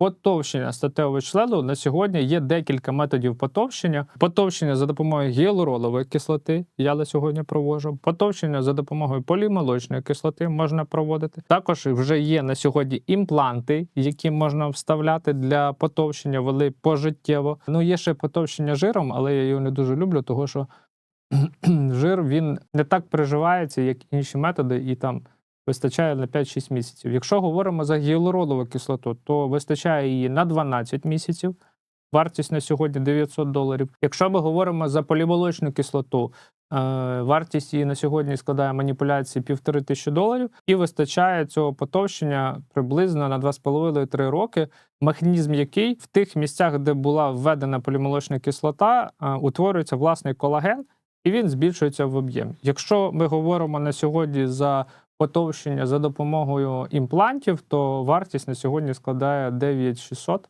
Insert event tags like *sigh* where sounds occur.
Потовщення статевого члену на сьогодні є декілька методів потовщення. Потовщення за допомогою гіалуролової кислоти. Я на сьогодні проводжу. Потовщення за допомогою полімолочної кислоти можна проводити. Також вже є на сьогодні імпланти, які можна вставляти для потовщення, вели пожиттєво. Ну є ще потовщення жиром, але я його не дуже люблю, тому що *clears throat* жир він не так приживається, як інші методи, і там вистачає на 5-6 місяців. Якщо говоримо за гіалуролову кислоту, то вистачає її на 12 місяців. Вартість на сьогодні 900 доларів. Якщо ми говоримо за полімолочну кислоту, е, вартість її на сьогодні складає маніпуляції півтори тисячі доларів, і вистачає цього потовщення приблизно на 2,5-3 роки. Механізм який в тих місцях, де була введена полімолочна кислота, е, утворюється власний колаген, і він збільшується в об'ємі. Якщо ми говоримо на сьогодні за потовщення за допомогою імплантів, то вартість на сьогодні складає 9600